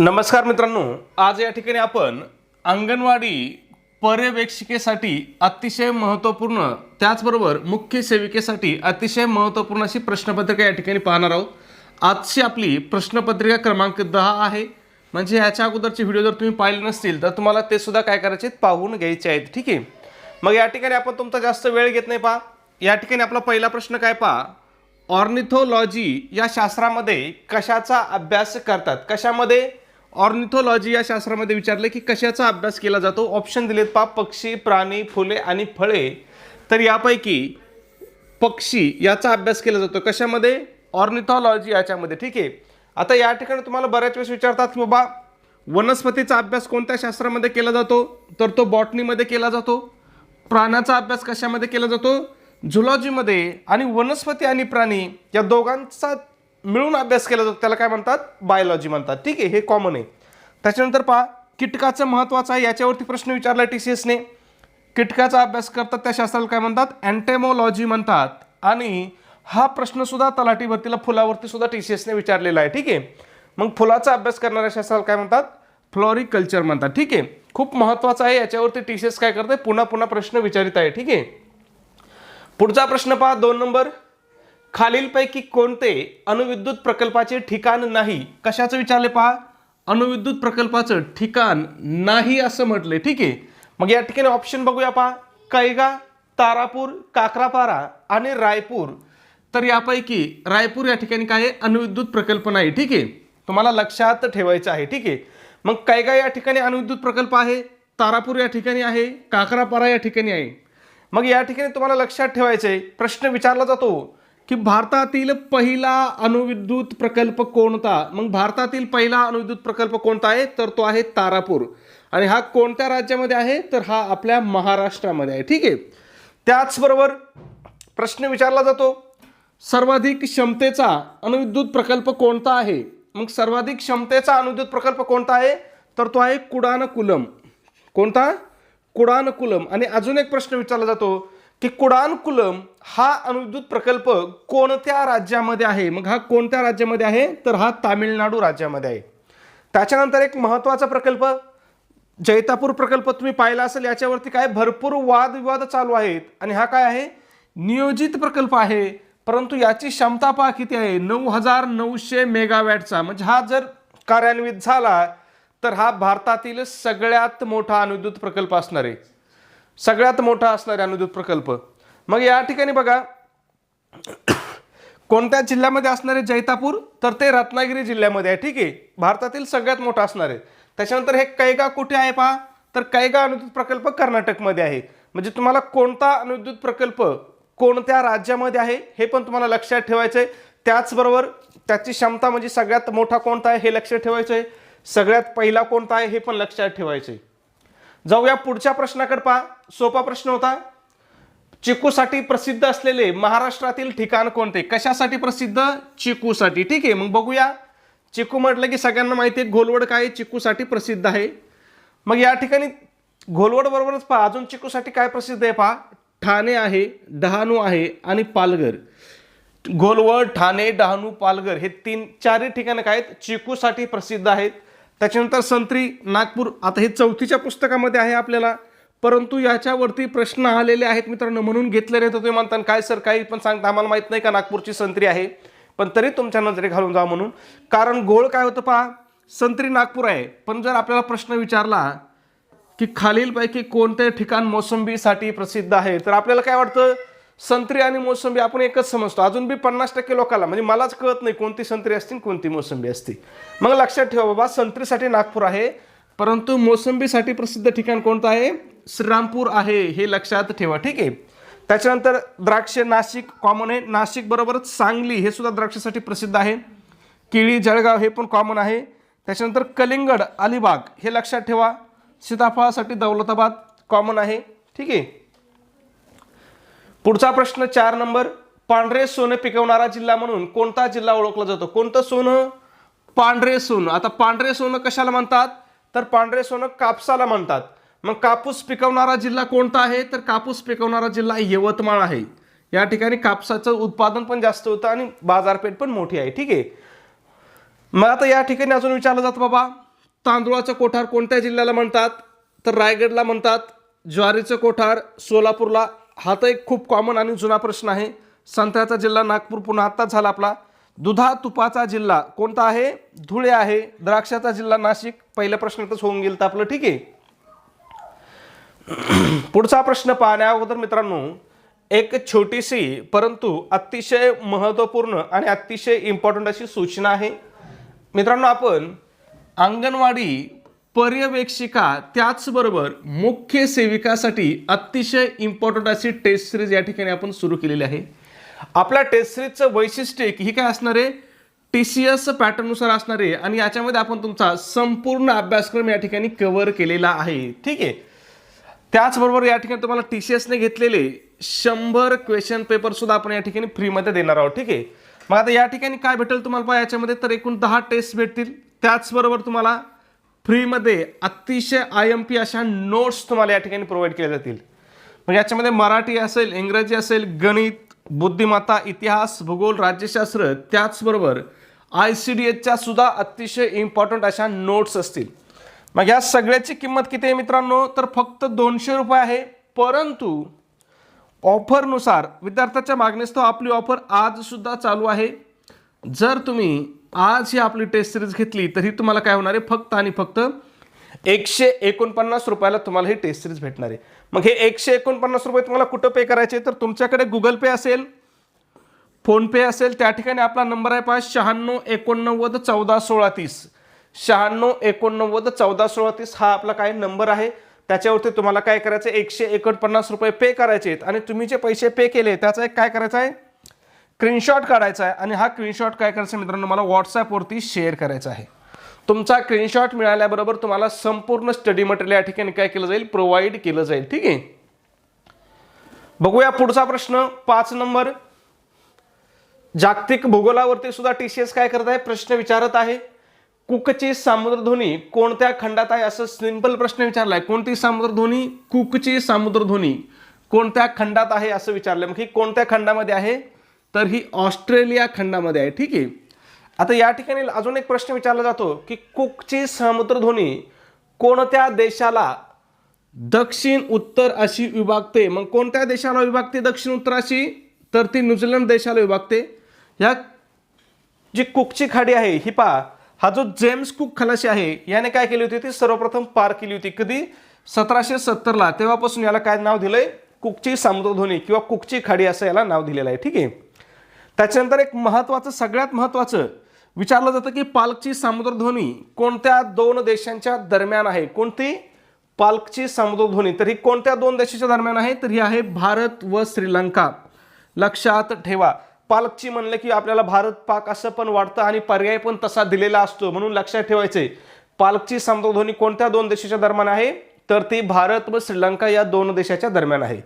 नमस्कार मित्रांनो. आज या ठिकाणी आपण अंगणवाडी पर्यवेक्षिकेसाठी अतिशय महत्त्वपूर्ण त्याचबरोबर मुख्य सेविकेसाठी अतिशय महत्त्वपूर्ण अशी प्रश्नपत्रिका या ठिकाणी पाहणार आहोत. आजची आपली प्रश्नपत्रिका क्रमांक दहा आहे. म्हणजे ह्याच्या अगोदरचे व्हिडिओ जर तुम्ही पाहिले नसतील तर तुम्हाला ते सुद्धा काय करायचे आहेत? पाहून घ्यायचे आहेत ठीक आहे? मग या ठिकाणी आपण तुमचा जास्त वेळ घेत नाही पहा. या ठिकाणी आपला पहिला प्रश्न काय पहा? ऑर्निथोलॉजी या शास्त्रामध्ये कशाचा अभ्यास करतात? कशामध्ये? ऑर्निथोलॉजी या शास्त्रामध्ये विचारले की कशाचा अभ्यास केला जातो? ऑप्शन दिलेत पा पक्षी प्राणी फुले आणि फळे. तर यापैकी पक्षी याचा अभ्यास केला जातो. कशामध्ये? ऑर्निथॉलॉजी याच्यामध्ये. ठीक आहे? आता या ठिकाणी तुम्हाला बऱ्याच वेळेस विचारतात की बाबा वनस्पतीचा अभ्यास कोणत्या शास्त्रामध्ये केला जातो? तर तो बॉटनीमध्ये केला जातो. प्राण्याचा अभ्यास कशामध्ये केला जातो? झुलॉजीमध्ये. आणि वनस्पती आणि प्राणी या दोघांचा मिळून अभ्यास केला जातो त्याला काय म्हणतात? बायोलॉजी म्हणतात. ठीक आहे हे कॉमन आहे. त्याच्यानंतर पहा कीटकाचं महत्त्वाचं आहे याच्यावरती प्रश्न विचारला टी सी एसने कीटकाचा अभ्यास करतात त्या शास्त्राला काय म्हणतात? अँटेमोलॉजी म्हणतात. आणि हा प्रश्नसुद्धा तलाठी भरतीला फुलावरती सुद्धा टी सी एसने विचारलेला आहे. ठीक आहे? मग फुलाचा अभ्यास करणाऱ्या शास्त्राला काय म्हणतात? फ्लॉरिकल्चर म्हणतात. ठीक आहे? खूप महत्त्वाचं आहे याच्यावरती टी सी एस काय करते पुन्हा पुन्हा प्रश्न विचारित आहे. ठीक आहे? पुढचा प्रश्न पहा दोन नंबर. खालीलपैकी कोणते अणुविद्युत प्रकल्पाचे ठिकाण नाही? कशाचं विचारले पहा? अणुविद्युत प्रकल्पाचं ठिकाण नाही असं म्हटले. ठीक आहे. मग या ठिकाणी ऑप्शन बघूया पहा. कैगा तारापूर काकरापारा आणि रायपूर. तर यापैकी रायपूर या ठिकाणी काय आहे? अणुविद्युत प्रकल्प नाही. ठीक आहे. तुम्हाला लक्षात ठेवायचं आहे. ठीक आहे. मग कैगा या ठिकाणी अणुविद्युत प्रकल्प आहे. तारापूर या ठिकाणी आहे. काकरापारा या ठिकाणी आहे. मग या ठिकाणी तुम्हाला लक्षात ठेवायचं आहे प्रश्न विचारला जातो. की भारतातील पहिला अणुविद्युत प्रकल्प कोणता? मग भारतातील पहिला अणुविद्युत प्रकल्प कोणता आहे? तर तो आहे तारापूर. आणि हा कोणत्या राज्यामध्ये आहे? तर हा आपल्या महाराष्ट्रामध्ये आहे. ठीक आहे? त्याचबरोबर प्रश्न विचारला जातो सर्वाधिक क्षमतेचा अणुविद्युत प्रकल्प कोणता आहे? मग सर्वाधिक क्षमतेचा अणुविद्युत प्रकल्प कोणता आहे? तर तो आहे कुडानकुलम कोणता? कुडानकुलम आणि अजून एक प्रश्न विचारला जातो की कुडानकुलम हा अणुविद्युत प्रकल्प कोणत्या राज्यामध्ये आहे? मग हा कोणत्या राज्यामध्ये आहे? तर हा तामिळनाडू राज्यामध्ये आहे. त्याच्यानंतर एक महत्त्वाचा प्रकल्प जैतापूर प्रकल्प तुम्ही पाहिला असेल याच्यावरती काय भरपूर वादविवाद चालू आहेत. आणि हा काय आहे? नियोजित प्रकल्प आहे. परंतु याची क्षमता पहा किती आहे? नऊ हजार नऊशे मेगावॅटचा. म्हणजे हा जर कार्यान्वित झाला तर हा भारतातील सगळ्यात मोठा अणुविद्युत प्रकल्प असणार आहे. सगळ्यात मोठा असणार आहे प्रकल्प. मग या ठिकाणी बघा कोणत्या जिल्ह्यामध्ये असणारे जैतापूर? तर ते रत्नागिरी जिल्ह्यामध्ये आहे ठीक आहे. भारतातील सगळ्यात मोठा असणार. आहे त्याच्यानंतर हे कैगा कुठे आहे पहा? तर कैगा अनुद्युत प्रकल्प कर्नाटकमध्ये आहे. म्हणजे तुम्हाला कोणता अनुद्युत प्रकल्प कोणत्या राज्यामध्ये आहे हे पण तुम्हाला लक्षात ठेवायचं आहे त्याचबरोबर त्याची क्षमता म्हणजे सगळ्यात मोठा कोणता आहे हे लक्षात ठेवायचं आहे सगळ्यात पहिला कोणता आहे हे पण लक्षात ठेवायचं आहे जाऊया पुढच्या प्रश्नाकडे पहा. सोपा प्रश्न होता. चिकूसाठी प्रसिद्ध असलेले महाराष्ट्रातील ठिकाण कोणते? कशासाठी प्रसिद्ध? चिकूसाठी. ठीक आहे मग बघूया. चिकू म्हटलं की सगळ्यांना माहिती आहे घोलवड काय? चिकूसाठी प्रसिद्ध आहे. मग या ठिकाणी घोलवड बरोबरच पहा. अजून चिकूसाठी काय प्रसिद्ध आहे पहा? ठाणे आहे डहाणू आहे आणि पालघर. घोलवड ठाणे डहाणू पालघर हे तीन चारही ठिकाणं काय आहेत? चिकूसाठी प्रसिद्ध आहेत. त्याच्यानंतर संत्री नागपूर आता हे चौथीच्या पुस्तकामध्ये आहे आपल्याला. परंतु याच्यावरती प्रश्न आलेले आहेत मित्रांनो म्हणून घेतलेले तर तुम्ही म्हणता काय सर काही पण सांगता आम्हाला माहीत नाही का नागपूरची संत्री आहे. पण तरी तुमच्या नजरे घालून जा म्हणून. कारण गोळ काय होतं पहा संत्री नागपूर आहे. पण जर आपल्याला प्रश्न विचारला की खालीलपैकी कोणते ठिकाण मोसंबीसाठी प्रसिद्ध आहे तर आपल्याला काय वाटतं? संत्री आणि मोसंबी आपण एकच समजतो. अजून बी पन्नास टक्के लोकांना म्हणजे मलाच कळत नाही कोणती संत्री असती आणि कोणती मोसंबी असते. मग लक्षात ठेवा बाबा संत्रीसाठी नागपूर आहे परंतु मोसंबीसाठी प्रसिद्ध ठिकाण कोणतं आहे? श्रीरामपूर आहे हे लक्षात ठेवा ठीक आहे? त्याच्यानंतर द्राक्ष नाशिक कॉमन आहे. नाशिक बरोबरच सांगली हे सुद्धा द्राक्षासाठी प्रसिद्ध आहे. केळी जळगाव हे पण कॉमन आहे. त्याच्यानंतर कलिंगड अलिबाग हे लक्षात ठेवा. सीताफळासाठी दौलताबाद कॉमन आहे ठीक आहे? पुढचा प्रश्न चार नंबर. पांढरे सोनं पिकवणारा जिल्हा म्हणून कोणता जिल्हा ओळखला जातो? कोणतं सोनं? पांढरे सोनं. आता पांढरे सोनं कशाला म्हणतात? तर पांढरे सोनं कापसाला म्हणतात. मग कापूस पिकवणारा जिल्हा कोणता आहे? तर कापूस पिकवणारा जिल्हा यवतमाळ आहे. या ठिकाणी कापसाचं उत्पादन पण जास्त होतं आणि बाजारपेठ पण मोठी आहे. ठीक आहे? मग आता या ठिकाणी अजून विचारलं जातं बाबा. तांदूळाचं कोठार कोणत्या जिल्ह्याला म्हणतात? तर रायगडला म्हणतात. ज्वारीचं कोठार सोलापूरला हा तर एक खूप कॉमन आणि जुना प्रश्न आहे. संत्र्याचा जिल्हा नागपूर पुन्हा आत्ताच झाला आपला. दुधा तुपाचा जिल्हा कोणता आहे? धुळे आहे. द्राक्षाचा जिल्हा नाशिक. पहिल्या प्रश्नातच होऊन गेलं तर आपलं ठीक आहे. पुढचा प्रश्न पाहण्या अगोदर मित्रांनो एक छोटीशी परंतु अतिशय महत्त्वपूर्ण आणि अतिशय इम्पॉर्टंट अशी सूचना आहे. मित्रांनो आपण अंगणवाडी पर्यवेक्षिका त्याचबरोबर मुख्य सेविकासाठी अतिशय इम्पॉर्टंट अशी टेस्ट सिरीज या ठिकाणी आपण सुरू केलेली आहे. आपल्या टेस्ट सिरीजचं वैशिष्ट्य ही काय असणार आहे? टी सी एस पॅटर्ननुसार असणार आहे आणि याच्यामध्ये आपण तुमचा संपूर्ण अभ्यासक्रम या ठिकाणी कव्हर केलेला आहे. ठीक आहे? त्याचबरोबर या ठिकाणी तुम्हाला टी सी एसने घेतलेले शंभर क्वेश्चन पेपर सुद्धा आपण या ठिकाणी फ्रीमध्ये देणार आहोत. ठीक आहे? मग आता या ठिकाणी काय भेटेल तुम्हाला? पहा याच्यामध्ये तर एकूण दहा टेस्ट भेटतील. त्याचबरोबर तुम्हाला फ्रीमध्ये अतिशय आय एम पी अशा नोट्स तुम्हाला या ठिकाणी प्रोव्हाइड केल्या जातील. मग याच्यामध्ये मराठी असेल इंग्रजी असेल गणित बुद्धिमत्ता इतिहास भूगोल राज्यशास्त्र त्याचबरोबर आय सी डी एचच्या सुद्धा अतिशय इम्पॉर्टंट अशा नोट्स असतील. मग या सगळ्याची किंमत किती आहे मित्रांनो? तर फक्त दोनशे रुपये आहे. परंतु ऑफरनुसार विद्यार्थ्याच्या मागणीस्तव आपली ऑफर आज सुद्धा चालू आहे. जर तुम्ही आज ही आपली टेस्ट सिरीज घेतली तरी तुम्हाला काय होणार आहे? फक्त आणि फक्त एकशे एकोणपन्नास रुपयाला तुम्हाला ही टेस्ट सिरीज भेटणार आहे. मग हे एकशे एकोणपन्नास रुपये तुम्हाला कुठं पे करायचे तर तुमच्याकडे गुगल पे असेल फोनपे असेल त्या ठिकाणी आपला नंबर आहे पहा शहाण्णव एकोणनव्वद चौदा सोळा तीस. शहाण्णव एकोणनव्वद चौदा सोळा तीस हा आपला काय नंबर आहे. त्याच्यावरती तुम्हाला काय करायचं आहे? एकशे एकोणपन्नास रुपये पे करायचे आहेत. आणि तुम्ही जे पैसे पे केले त्याचा एक काय करायचं आहे? स्क्रीनशॉट काढायचा आहे आणि हा स्क्रीनशॉट काय करायचा मित्रांनो मला व्हॉट्सॲपवरती शेअर करायचा आहे. तुमचा स्क्रीनशॉट मिळाल्याबरोबर तुम्हाला संपूर्ण स्टडी मटेरियल या ठिकाणी काय केलं जाईल? प्रोव्हाइड केलं जाईल. ठीक आहे? बघूया पुढचा प्रश्न. पाच नंबर. जागतिक भूगोलावरती सुद्धा टी सी एस काय करत आहे? प्रश्न विचारत आहे. कुकची सामुद्रध्वनी कोणत्या खंडात आहे? असं सिंपल प्रश्न विचारलाय. कोणती सामुद्रध्वनी कुकची सामुद्रध्वनी कोणत्या खंडात आहे? असं विचारलंय. मग ही कोणत्या खंडामध्ये आहे? तर ही ऑस्ट्रेलिया खंडामध्ये आहे ठीक आहे? आता या ठिकाणी अजून एक प्रश्न विचारला जातो की कुकची सामुद्रध्वनी कोणत्या देशाला दक्षिण उत्तर अशी विभागते? मग कोणत्या देशाला विभागते दक्षिण उत्तर अशी? तर ती न्यूझीलंड देशाला विभागते. ह्या जी कुकची खाडी आहे ही पहा हा जो जेम्स कुक खलाशी आहे याने काय केली होती? ती सर्वप्रथम पार केली होती. कधी? सतराशे सत्तरला. तेव्हापासून याला काय नाव दिलंय? कुकची समुद्रध्वनी किंवा कुकची खाडी असं याला नाव दिलेलं आहे ठीक आहे? त्याच्यानंतर एक महत्त्वाचं सगळ्यात महत्त्वाचं विचारलं जातं की पालकची सामुद्रध्वनी कोणत्या दोन देशांच्या दरम्यान आहे? कोणती? पालकची सामुद्रध्वनी. तर ही कोणत्या दोन देशाच्या दरम्यान आहे? तर ही आहे भारत व श्रीलंका. लक्षात ठेवा. पालकची म्हणलं की आपल्याला भारत पाक असं पण वाटतं आणि पर्याय पण तसा दिलेला असतो म्हणून लक्षात ठेवायचे पालकची सामुद्रध्वनी कोणत्या दोन देशाच्या दरम्यान आहे? तर ती भारत व श्रीलंका या दोन देशाच्या दरम्यान आहे.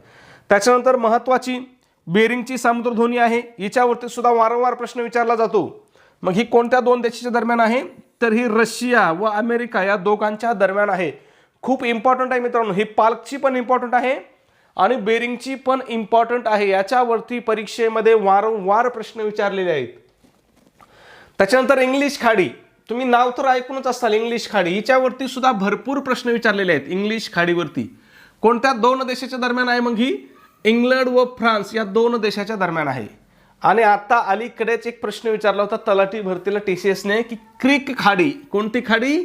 त्याच्यानंतर महत्त्वाची बेरिंगची सामुद्रध्वनी आहे. हिच्यावरती सुद्धा वारंवार प्रश्न विचारला जातो. मग ही कोणत्या दोन देशाच्या दरम्यान आहे? तर ही रशिया व अमेरिका या दोघांच्या दरम्यान आहे. खूप इम्पॉर्टंट आहे मित्रांनो. ही पालकची पण इम्पॉर्टंट आहे आणि बेरिंगची पण इम्पॉर्टंट आहे. याच्यावरती परीक्षेमध्ये वारंवार प्रश्न विचारलेले आहेत. त्याच्यानंतर इंग्लिश खाडी. तुम्ही नाव तर ऐकूनच असाल इंग्लिश खाडी. हिच्यावरती सुद्धा भरपूर प्रश्न विचारलेले आहेत इंग्लिश खाडीवरती. कोणत्या दोन देशाच्या दरम्यान आहे मग ही? इंग्लंड व फ्रान्स या दोन देशाच्या दरम्यान आहे. आणि आता अलीकडेच एक प्रश्न विचारला होता तलाठी भरतीला टी सी एसने की क्रिक खाडी कोणती खाडी?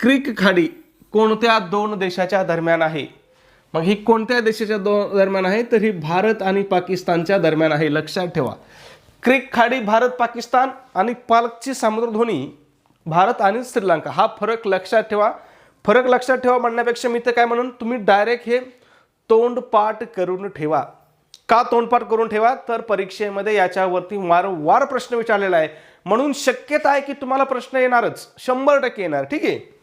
क्रिक खाडी कोणत्या दोन देशाच्या दरम्यान आहे? मग ही कोणत्या देशाच्या दो दरम्यान आहे? तर ही भारत आणि पाकिस्तानच्या दरम्यान आहे. लक्षात ठेवा. क्रिक खाडी भारत पाकिस्तान आणि पालकची सामुद्रध्वनी भारत आणि श्रीलंका. हा फरक लक्षात ठेवा. फरक लक्षात ठेवा म्हणण्यापेक्षा मी तर काय म्हणून तुम्ही डायरेक्ट हे तोंडपाठ करून ठेवा. का तोंडपाठ करून ठेवा? तर परीक्षेमध्ये याच्यावरती वारंवार प्रश्न विचारलेला आहे. म्हणून शक्यता आहे की तुम्हाला प्रश्न येणारच. शंभर टक्के येणार. ठीक आहे?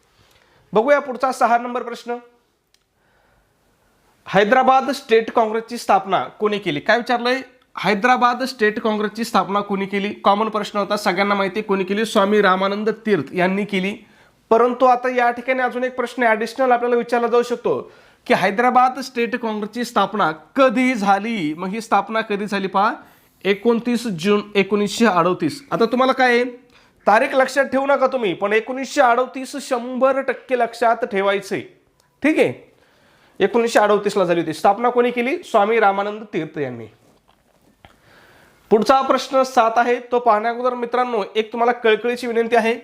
बघूया पुढचा सहा नंबर प्रश्न. हैदराबाद स्टेट काँग्रेसची स्थापना कोणी केली? काय विचारलंय? हैदराबाद स्टेट काँग्रेसची स्थापना कोणी केली? कॉमन प्रश्न होता. सगळ्यांना माहिती आहे कोणी केली? स्वामी रामानंद तीर्थ यांनी केली. परंतु आता या ठिकाणी अजून एक प्रश्न ॲडिशनल आपल्याला विचारला जाऊ शकतो. की हैदराबाद स्टेट काँग्रेसची स्थापना कधी झाली? मग ही स्थापना कधी झाली पहा? एकोणतीस जून एकोणीसशे अडोतीस. आता तुम्हाला काय आहे? तारीख लक्षात ठेवू नका तुम्ही पण एकोणीसशे अडतीस शंभर टक्के लक्षात ठेवायचे. ठीक आहे? एकोणीसशे अडतीसला झाली होती. स्थापना कोणी केली? स्वामी रामानंद तीर्थ यांनी. पुढचा प्रश्न सात आहे. तो पाहण्या अगोदर मित्रांनो एक तुम्हाला कळकळीची विनंती आहे.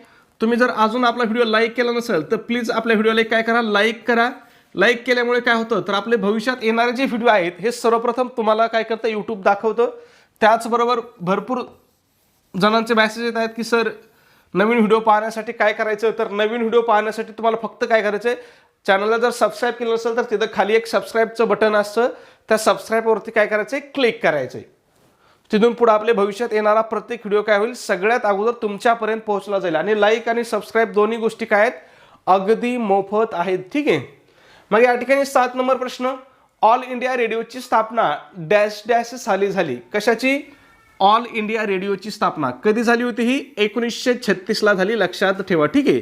तुम्ही जर अजून आपला व्हिडिओ लाईक केला नसेल तर प्लीज आपल्या व्हिडिओला काय करा? लाईक करा. लाईक केल्यामुळे काय होतं? तर आपले भविष्यात येणारे जे व्हिडिओ आहेत हे सर्वप्रथम तुम्हाला काय करतं? यूट्यूब दाखवतं. त्याचबरोबर भरपूर जणांचे मॅसेज येत आहेत की सर नवीन व्हिडिओ पाहण्यासाठी काय करायचं तर नवीन व्हिडिओ पाहण्यासाठी तुम्हाला फक्त काय करायचं आहे चॅनलला जर सबस्क्राईब केलं असेल तर तिथं खाली एक सबस्क्राईबचं बटन असतं. त्या सबस्क्राईबवरती काय करायचं आहे क्लिक करायचं आहे तिथून पुढे आपल्या भविष्यात येणारा प्रत्येक व्हिडिओ काय होईल? सगळ्यात अगोदर तुमच्यापर्यंत पोहोचला जाईल. आणि लाईक आणि सबस्क्राईब दोन्ही गोष्टी काय आहेत? अगदी मोफत आहेत. ठीक आहे? मग या ठिकाणी सात नंबर प्रश्न. ऑल इंडिया रेडिओची स्थापना डॅश डॅश साली झाली. कशाची? ऑल इंडिया रेडिओची स्थापना. कधी झाली होती ही? एकोणीसशे छत्तीसला झाली. लक्षात ठेवा. ठीक आहे?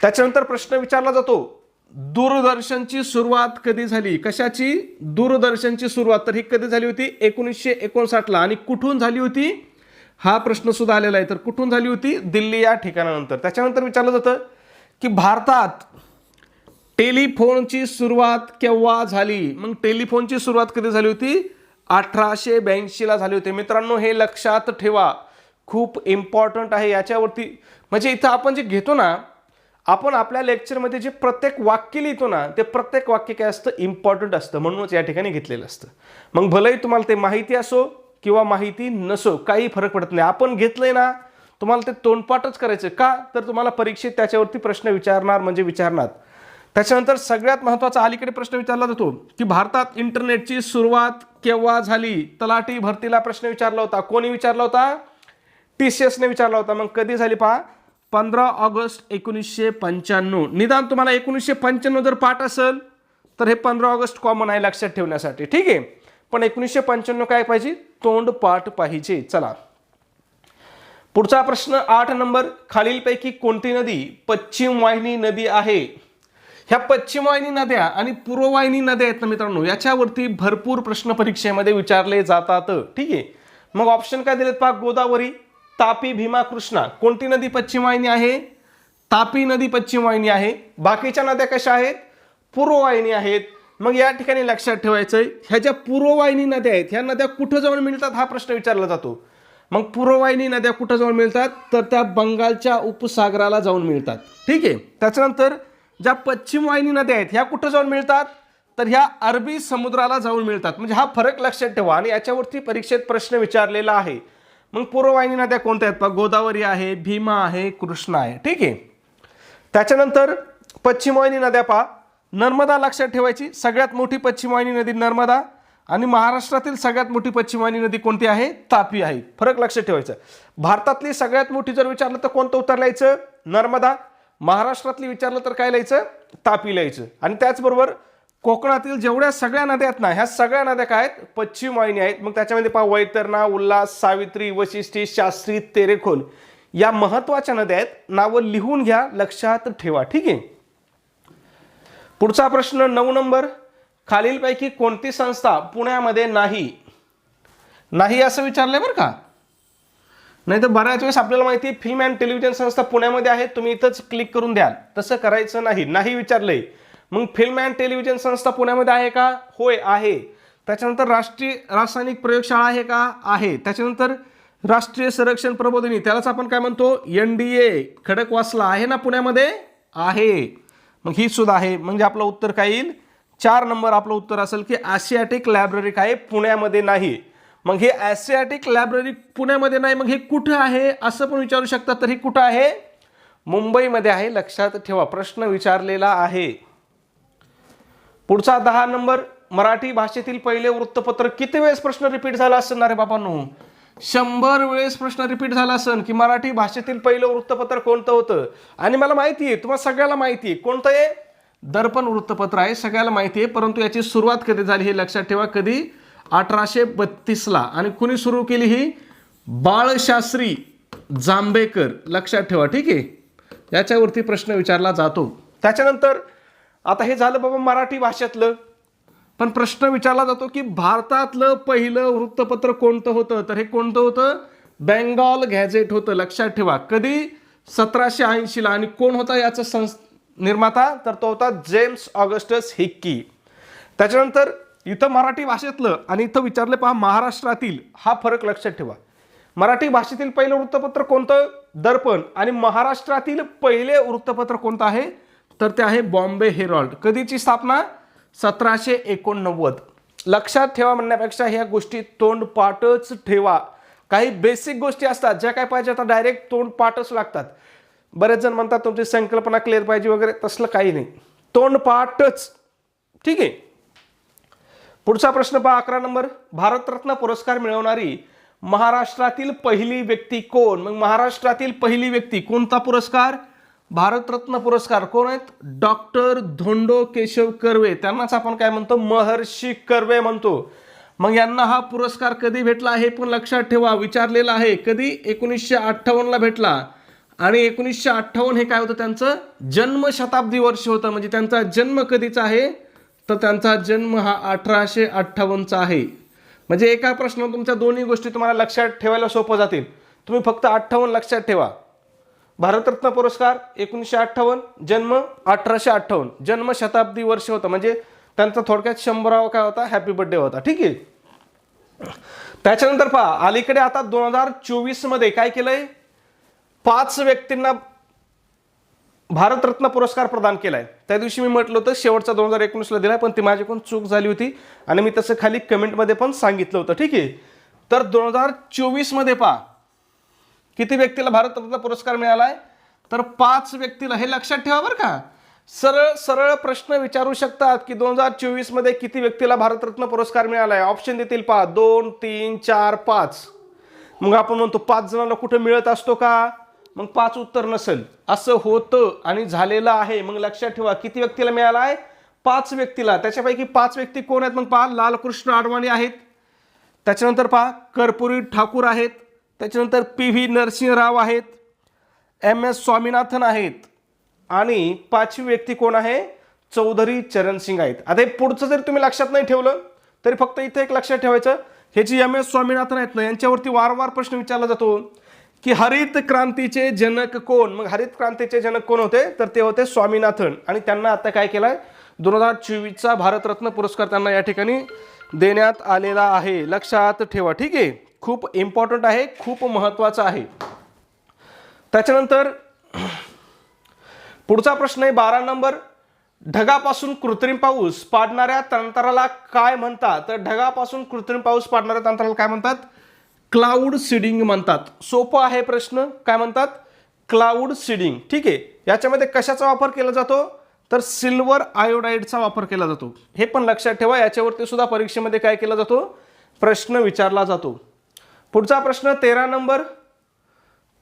त्याच्यानंतर प्रश्न विचारला जातो. दूरदर्शनची सुरुवात कधी झाली? कशाची? दूरदर्शनची सुरुवात तर ही कधी झाली होती? एकोणीसशे एकोणसाठला. आणि कुठून झाली होती? हा प्रश्न सुद्धा आलेला आहे. तर कुठून झाली होती? दिल्ली या ठिकाणानंतर. त्याच्यानंतर विचारलं जातं की भारतात टेलिफोनची सुरुवात केव्हा झाली? मग टेलिफोनची सुरुवात कधी झाली होती? अठराशे ब्याऐंशीला झाली होती. मित्रांनो हे लक्षात ठेवा. खूप इम्पॉर्टंट आहे याच्यावरती. म्हणजे इथं आपण जे घेतो ना आपण आपल्या लेक्चरमध्ये जे प्रत्येक वाक्य लिहितो ना ते प्रत्येक वाक्य काय असतं? इम्पॉर्टंट असतं. म्हणूनच या ठिकाणी घेतलेलं असतं. मग भलंही तुम्हाला ते माहिती असो किंवा माहिती नसो काही फरक पडत नाही. आपण घेतलंय ना तुम्हाला ते तोंडपाठच करायचं का? तर तुम्हाला परीक्षेत त्याच्यावरती प्रश्न विचारणार म्हणजे विचारणार. त्याच्यानंतर सगळ्यात महत्त्वाचा अलीकडे प्रश्न विचारला जातो की भारतात इंटरनेटची सुरुवात केव्हा झाली? तलाठी भरतीला प्रश्न विचारला होता. कोणी विचारला होता? टी सी एसने विचारला होता. मग कधी झाली पहा? पंधरा ऑगस्ट एकोणीसशे पंच्याण्णव. निदान तुम्हाला एकोणीसशे पंच्याण्णव जर पाठ असेल तर हे पंधरा ऑगस्ट कॉमन आहे लक्षात ठेवण्यासाठी. ठीक आहे? पण एकोणीसशे पंच्याण्णव काय पाहिजे? तोंड पाठ पाहिजे. चला. पुढचा प्रश्न आठ नंबर. खालीलपैकी कोणती नदी पश्चिम वाहिनी नदी आहे? ह्या पश्चिमवाहिनी नद्या आणि पूर्ववाहिनी नद्या आहेत ना मित्रांनो याच्यावरती भरपूर प्रश्न परीक्षेमध्ये विचारले जातात. ठीक आहे? मग ऑप्शन काय दिलेत पहा गोदावरी तापी भीमा कृष्णा. कोणती नदी पश्चिम वाहिनी आहे? तापी नदी पश्चिम वाहिनी आहे. बाकीच्या नद्या कशा आहेत? पूर्व वाहिनी आहेत. मग या ठिकाणी लक्षात ठेवायचं ह्या ज्या पूर्ववाहिनी नद्या आहेत ह्या नद्या कुठं जाऊन मिळतात हा प्रश्न विचारला जातो. मग पूर्ववाहिनी नद्या कुठं जाऊन मिळतात? तर त्या बंगालच्या उपसागराला जाऊन मिळतात. ठीक आहे? त्याच्यानंतर ज्या पश्चिम वाहिनी नद्या आहेत ह्या कुठं जाऊन मिळतात? तर ह्या अरबी समुद्राला जाऊन मिळतात. म्हणजे हा फरक लक्षात ठेवा. आणि याच्यावरती परीक्षेत प्रश्न विचारलेला आहे. मग पूर्ववाहिनी नद्या कोणत्या आहेत? पहा गोदावरी आहे भीमा आहे कृष्णा आहे. ठीक आहे? त्याच्यानंतर पश्चिम वाहिनी नद्या पहा. नर्मदा लक्षात ठेवायची. सगळ्यात मोठी पश्चिम वाहिनी नदी नर्मदा. आणि महाराष्ट्रातील सगळ्यात मोठी पश्चिम वाहिनी नदी कोणती आहे? तापी आहे. फरक लक्षात ठेवायचं. भारतातली सगळ्यात मोठी जर विचारलं तर कोणतं उतरलायचं नर्मदा. महाराष्ट्रातली विचारलं तर काय लिहायचं? तापी लिहायचं. आणि त्याचबरोबर कोकणातील जेवढ्या सगळ्या नद्या आहेत ना ह्या सगळ्या नद्या काय आहेत? पश्चिम वाहिनी आहेत. मग त्याच्यामध्ये पहा वैतरणा उल्हास सावित्री वशिष्ठी शास्त्री तेरेखोल या महत्त्वाच्या नद्या आहेत. नावं लिहून घ्या लक्षात ठेवा. ठीक आहे? पुढचा प्रश्न नऊ नंबर. खालीलपैकी कोणती संस्था पुण्यामध्ये नाही? नाही असं विचारलंय बरं का? नाही तर बऱ्याच वेळेस आपल्याला माहिती आहे फिल्म अँड टेलिव्हिजन संस्था पुण्यामध्ये आहे तुम्ही इथंच क्लिक करून द्याल. तसं करायचं नाही. नाही विचारलंय. मग फिल्म अँड टेलिव्हिजन संस्था पुण्यामध्ये आहे का? होय आहे. त्याच्यानंतर राष्ट्रीय रासायनिक प्रयोगशाळा आहे का? आहे. त्याच्यानंतर राष्ट्रीय संरक्षण प्रबोधिनी. त्यालाच आपण काय म्हणतो? एन डी ए खडकवासला आहे ना पुण्यामध्ये? आहे. मग ही सुद्धा आहे. म्हणजे आपलं उत्तर काय येईल? चार नंबर आपलं उत्तर असेल की आशियाटिक लायब्ररी काय? पुण्यामध्ये नाही. मग हे ॲसियाटिक लायब्ररी पुण्यामध्ये नाही मग हे कुठं आहे असं पण विचारू शकतात तर हे कुठं आहे? मुंबईमध्ये आहे. लक्षात ठेवा प्रश्न विचारलेला आहे. पुढचा दहा नंबर मराठी भाषेतील पहिले वृत्तपत्र किती वेळेस प्रश्न रिपीट झाला असणार रे बाबांनो शंभर वेळेस प्रश्न रिपीट झाला असन की मराठी भाषेतील पहिलं वृत्तपत्र कोणतं होतं? आणि मला माहिती आहे तुम्हाला सगळ्याला माहिती आहे कोणतं आहे? दर्पण वृत्तपत्र आहे सगळ्याला माहिती आहे परंतु याची सुरुवात कधी झाली हे लक्षात ठेवा. कधी? अठराशे बत्तीसला. आणि कुणी सुरू केली ही? बाळशास्त्री जांभेकर. लक्षात ठेवा ठीक आहे? याच्यावरती प्रश्न विचारला जातो. त्याच्यानंतर आता हे झालं बाबा मराठी भाषेतलं. पण प्रश्न विचारला जातो की भारतातलं पहिलं वृत्तपत्र कोणतं होतं? तर हे कोणतं होतं? बेंगॉल गॅझेट होतं. लक्षात ठेवा. कधी? सतराशे ऐंशीला. आणि कोण होता याचा संस निर्माता? तर तो होता जेम्स ऑगस्टस हिक्की. त्याच्यानंतर इथं मराठी भाषेतलं आणि इथं विचारलं पहा महाराष्ट्रातील हा फरक लक्षात ठेवा. मराठी भाषेतील पहिलं वृत्तपत्र कोणतं? दर्पण. आणि महाराष्ट्रातील पहिले वृत्तपत्र कोणतं आहे? तर ते आहे बॉम्बे हेरॉल्ड. कधीची स्थापना? सतराशे एकोणनव्वद. लक्षात ठेवा म्हणण्यापेक्षा ह्या गोष्टी तोंडपाठच ठेवा. काही बेसिक गोष्टी असतात ज्या काय पाहिजे आता डायरेक्ट तोंडपाठच लागतात. बरेच जण म्हणतात तुमची संकल्पना क्लिअर पाहिजे वगैरे तसलं काही नाही. तोंडपाठच ठीक आहे? पुढचा प्रश्न पहा अकरा नंबर. भारतरत्न पुरस्कार मिळवणारी महाराष्ट्रातील पहिली व्यक्ती कोण? मग महाराष्ट्रातील पहिली व्यक्ती कोणता पुरस्कार? भारतरत्न पुरस्कार कोण आहेत? डॉक्टर धोंडो केशव कर्वे. त्यांनाच आपण काय म्हणतो? महर्षी कर्वे म्हणतो. मग यांना हा पुरस्कार कधी भेटला हे पण लक्षात ठेवा विचारलेला आहे. कधी? एकोणीसशे अठ्ठावन्नला भेटला. आणि एकोणीसशे अठ्ठावन्न हे काय होतं? त्यांचं जन्मशताब्दी वर्ष होतं. म्हणजे त्यांचा जन्म कधीचा आहे? तर त्यांचा जन्म हा अठराशे अठ्ठावन्नचा आहे. म्हणजे एका प्रश्न तुमच्या दोन्ही गोष्टी तुम्हाला लक्षात ठेवायला सोपं जातील. तुम्ही फक्त अठ्ठावन्न लक्षात ठेवा. भारतरत्न पुरस्कार एकोणीसशे अठ्ठावन्न जन्म अठराशे अठ्ठावन्न. जन्म शताब्दी वर्ष होतं. म्हणजे त्यांचा थोडक्यात शंभरावा काय होता? हॅपी बर्थडे होता. ठीक आहे? त्याच्यानंतर पहा अलीकडे आता दोन हजार चोवीसमध्ये काय केलंय? पाच व्यक्तींना भारतरत्न पुरस्कार प्रदान केला आहे त्या दिवशी मी म्हटलं होतं शेवटचा दोन हजार एकोणीसला दिला पण ती माझ्याकडून चूक झाली होती. आणि मी तसं खाली कमेंटमध्ये पण सांगितलं होतं ठीक आहे? तर दोन हजार चोवीसमध्ये पहा किती व्यक्तीला भारतरत्न पुरस्कार मिळाला आहे तर पाच व्यक्तीला हे लक्षात ठेवा बरं का. सरळ सरळ प्रश्न विचारू शकतात की दोन हजार चोवीसमध्ये किती व्यक्तीला भारतरत्न पुरस्कार मिळाला आहे ऑप्शन देतील पहा दोन तीन चार पाच. मग आपण म्हणतो पाच जणांना कुठं मिळत असतो का? मग पाच उत्तर नसेल. असं होतं आणि झालेलं आहे. मग लक्षात ठेवा किती व्यक्तीला मिळाला आहे? पाच व्यक्तीला. त्याच्यापैकी पाच व्यक्ती कोण आहेत? मग पहा लालकृष्ण आडवाणी आहेत. त्याच्यानंतर पहा कर्पुरी ठाकूर आहेत. त्याच्यानंतर पी व्ही नरसिंहराव आहेत. एम एस स्वामीनाथन आहेत. आणि पाचवी व्यक्ती कोण आहे? चौधरी चरणसिंग आहेत. आता हे पुढचं जरी तुम्ही लक्षात नाही ठेवलं तरी फक्त इथे एक लक्षात ठेवायचं. हे जे एम एस स्वामीनाथन आहेत ना यांच्यावरती वारंवार प्रश्न विचारला जातो. की हरित क्रांतीचे जनक कोण? मग हरित क्रांतीचे जनक कोण होते? तर ते होते स्वामीनाथन. आणि त्यांना आता काय केलंय? दोन हजार चोवीसचा भारतरत्न पुरस्कार त्यांना या ठिकाणी देण्यात आलेला आहे. लक्षात ठेवा ठीक आहे? खूप इम्पॉर्टंट आहे खूप महत्वाचं आहे. त्याच्यानंतर पुढचा प्रश्न आहे बारा नंबर. ढगापासून कृत्रिम पाऊस पाडणाऱ्या तंत्राला काय म्हणतात? तर ढगापासून कृत्रिम पाऊस पाडणाऱ्या तंत्राला काय म्हणतात? क्लाउड सीडिंग म्हणतात. सोपं आहे प्रश्न. काय म्हणतात? क्लाउड सीडिंग ठीक आहे. याच्यामध्ये कशाचा वापर केला जातो? तर सिल्वर आयोडाईडचा वापर केला जातो. हे पण लक्षात ठेवा. याच्यावरती सुद्धा परीक्षेमध्ये काय केला जातो? प्रश्न विचारला जातो. पुढचा प्रश्न तेरा नंबर.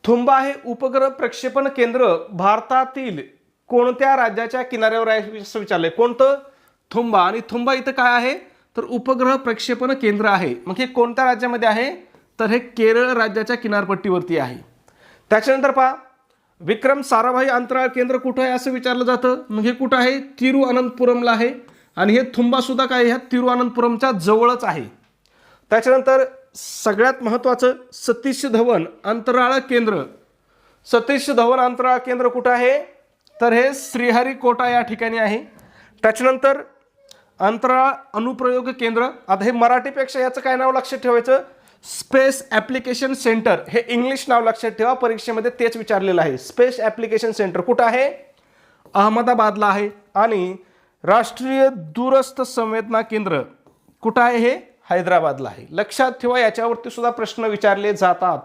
थुंबा हे उपग्रह प्रक्षेपण केंद्र भारतातील कोणत्या राज्याच्या किनाऱ्यावर आहे असं विचारलंय? कोणतं? थुंबा. आणि थुंबा इथं काय आहे? तर उपग्रह प्रक्षेपण केंद्र आहे. मग हे कोणत्या राज्यामध्ये आहे? तर हे केरळ राज्याच्या किनारपट्टीवरती आहे. त्याच्यानंतर पहा विक्रम साराभाई अंतराळ केंद्र कुठं आहे असं विचारलं जातं? मग हे कुठं आहे? तिरुअनंतपुरमला आहे. आणि हे थुंबासुद्धा काय ह्या तिरुअनंतपुरमच्या जवळच आहे. त्याच्यानंतर सगळ्यात महत्त्वाचं सतीश धवन अंतराळ केंद्र. सतीश धवन अंतराळ केंद्र कुठं आहे? तर हे श्रीहरिकोटा या ठिकाणी आहे. त्याच्यानंतर अंतराळ अनुप्रयोग केंद्र. आता हे मराठीपेक्षा याचं काय नाव लक्षात ठेवायचं? स्पेस ॲप्लिकेशन सेंटर हे इंग्लिश नाव लक्षात ठेवा. परीक्षेमध्ये तेच विचारलेलं आहे. स्पेस ॲप्लिकेशन सेंटर कुठं आहे? अहमदाबादला आहे. आणि राष्ट्रीय दूरस्थ संवेदना केंद्र कुठं आहे हे? हैदराबादला आहे. लक्षात ठेवा याच्यावरती सुद्धा प्रश्न विचारले जातात.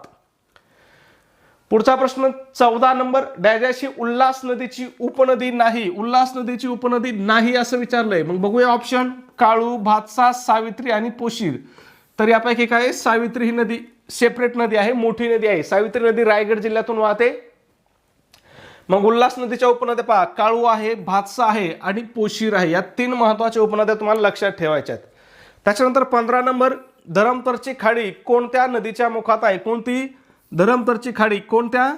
पुढचा प्रश्न चौदा नंबर डॅजाशी उल्हास नदीची उपनदी नाही. उल्हास नदीची उपनदी नाही असं विचारलंय. मग बघूया ऑप्शन काळू भातसा सावित्री आणि पोशीर. तर यापैकी काय? आहे? सावित्री ही नदी सेपरेट नदी आहे मोठी नदी आहे. सावित्री नदी रायगड जिल्ह्यातून वाहते. मग उल्हास नदीच्या उपनद्या पहा. काळू आहे भातसा आहे आणि पोशीर आहे. या तीन महत्त्वाच्या उपनद्या तुम्हाला लक्षात ठेवायच्या आहेत. त्याच्यानंतर पंधरा नंबर धरमतरची खाडी कोणत्या नदीच्या मुखात आहे? कोणती? धरमतरची खाडी कोणत्या?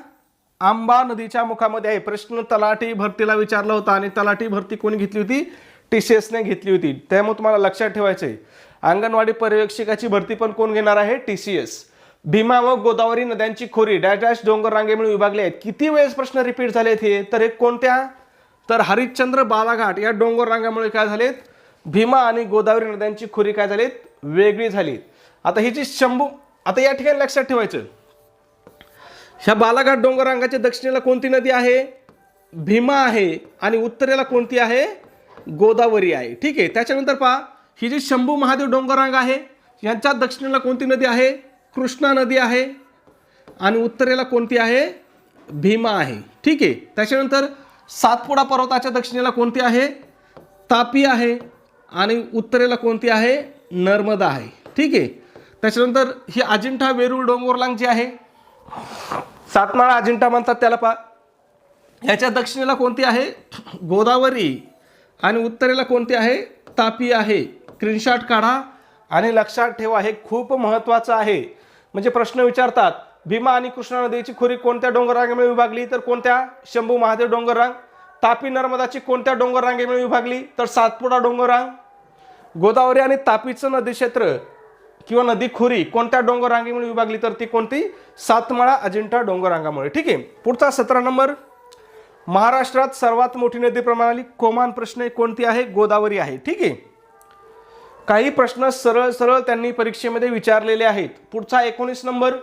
आंबा नदीच्या मुखामध्ये आहे. प्रश्न तलाठी भरतीला विचारला होता आणि तलाठी भरती कोणी घेतली होती? टी सी एसने घेतली होती. त्यामुळे तुम्हाला लक्षात ठेवायचं आहे अंगणवाडी पर्यवेक्षकाची भरती पण कोण घेणार आहे? T C S. भीमा व गोदावरी नद्यांची खोरी डॅश डॅश डोंगर रांगेमुळे विभागले आहेत. किती वेळेस प्रश्न रिपीट झालेत हे? तर हे कोणत्या? तर हरिश्चंद्र बालाघाट या डोंगर रांगामुळे काय झालेत? भीमा आणि गोदावरी नद्यांची खोरी काय झालीत? वेगळी झाली आता ही जी शंभू आता या ठिकाणी लक्षात ठेवायचं. ह्या बालाघाट डोंगर रांगाच्या दक्षिणेला कोणती नदी आहे? भीमा आहे. आणि उत्तरेला कोणती आहे? गोदावरी आहे. ठीक आहे त्याच्यानंतर पहा. ही जी शंभू महादेव डोंगररांग आहे यांच्या दक्षिणेला कोणती नदी आहे? कृष्णा नदी आहे. आणि उत्तरेला कोणती आहे? भीमा आहे. ठीक आहे? त्याच्यानंतर सातपुडा पर्वताच्या दक्षिणेला कोणती आहे? तापी आहे. आणि उत्तरेला कोणती आहे? नर्मदा आहे. ठीक आहे? त्याच्यानंतर ही अजिंठा वेरूळ डोंगरलांग जी आहे सातमाळा अजिंठा म्हणतात त्याला पा याच्या दक्षिणेला कोणती आहे? गोदावरी. आणि उत्तरेला कोणती आहे? तापी आहे. स्क्रीनशॉट काढा आणि लक्षात ठेवा हे खूप महत्त्वाचं आहे. म्हणजे प्रश्न विचारतात भीमा आणि कृष्णा नदीची खोरी कोणत्या डोंगर रांगेमुळे विभागली? तर कोणत्या? शंभू महादेव डोंगररांग. तापी नर्मदाची कोणत्या डोंगर रांगेमुळे विभागली? तर सातपुडा डोंगररांग. गोदावरी आणि तापीचं नदी क्षेत्र किंवा नदी खोरी कोणत्या डोंगर रांगेमुळे विभागली? तर ती कोणती? सातमाळा अजिंठा डोंगररांगामुळे. ठीक आहे पुढचा सतरा नंबर. महाराष्ट्रात सर्वात मोठी नदी प्रणाली कोमान प्रश्न कोणती आहे? गोदावरी आहे. ठीक आहे. काही प्रश्न सरळ सरळ त्यांनी परीक्षेमध्ये विचारलेले आहेत. पुढचा एकोणीस नंबर.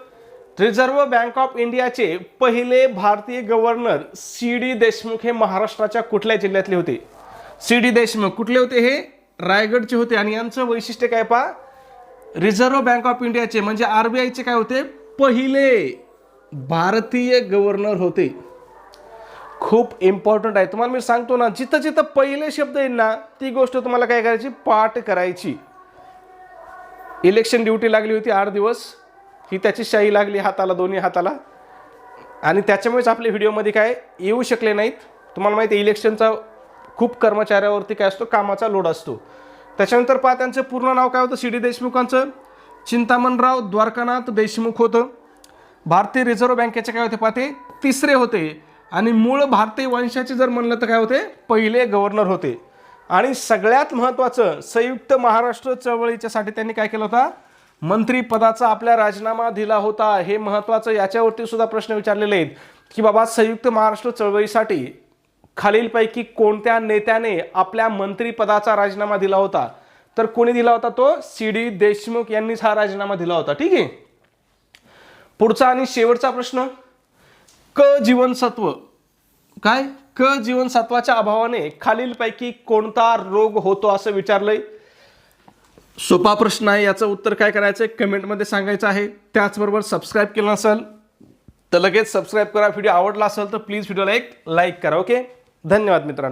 रिझर्व्ह बँक ऑफ इंडियाचे पहिले भारतीय गव्हर्नर सी डी देशमुख हे महाराष्ट्राच्या कुठल्या जिल्ह्यातले होते? सी डी देशमुख कुठले होते हे? रायगडचे होते. आणि यांचं वैशिष्ट्य काय पहा? रिझर्व्ह बँक ऑफ इंडियाचे म्हणजे आर बी आयचे काय होते? पहिले भारतीय गव्हर्नर होते. खूप इम्पॉर्टंट आहे. तुम्हाला मी सांगतो ना जिथं जिथं पहिले शब्द येईल ना ती गोष्ट तुम्हाला काय करायची? पाठ करायची. इलेक्शन ड्युटी लागली होती आठ दिवस. ही त्याची शाही लागली हाताला दोन्ही हाताला. आणि त्याच्यामुळेच आपल्या व्हिडिओमध्ये काय येऊ शकले नाहीत. तुम्हाला माहिती आहे इलेक्शनचा खूप कर्मचाऱ्यावरती काय असतो? कामाचा लोड असतो. त्याच्यानंतर पहा त्यांचं पूर्ण नाव काय होतं? सी डी देशमुखांचं. चिंतामणराव द्वारकानाथ देशमुख होतं. भारतीय रिझर्व्ह बँकेचे काय होते पहा ते? तिसरे होते. आणि मूळ भारतीय वंशाचे जर म्हणलं तर काय होते? पहिले गव्हर्नर होते. आणि सगळ्यात महत्त्वाचं संयुक्त महाराष्ट्र चळवळीच्यासाठी त्यांनी काय केलं होता? मंत्रिपदाचा आपला राजीनामा दिला होता. हे महत्त्वाचं याच्यावरती सुद्धा प्रश्न विचारलेले आहेत. की बाबा संयुक्त महाराष्ट्र चळवळीसाठी खालीलपैकी कोणत्या नेत्याने आपल्या मंत्रिपदाचा राजीनामा दिला होता? तर कोणी दिला होता तो? सी डी देशमुख यांनीच हा राजीनामा दिला होता. ठीक आहे? पुढचा आणि शेवटचा प्रश्न. क जीवनसत्व. काय? क जीवनसत्वाच्या अभावाने खालीलपैकी कोणता रोग होतो असं विचारलंय? सोपा प्रश्न आहे याचं उत्तर काय करायचं आहे कमेंटमध्ये सांगायचं आहे. त्याचबरोबर सबस्क्राईब केलं नसेल तर लगेच सबस्क्राईब करा. व्हिडिओ आवडला असेल तर प्लीज व्हिडिओला एक लाईक करा ओके? धन्यवाद मित्रांनो.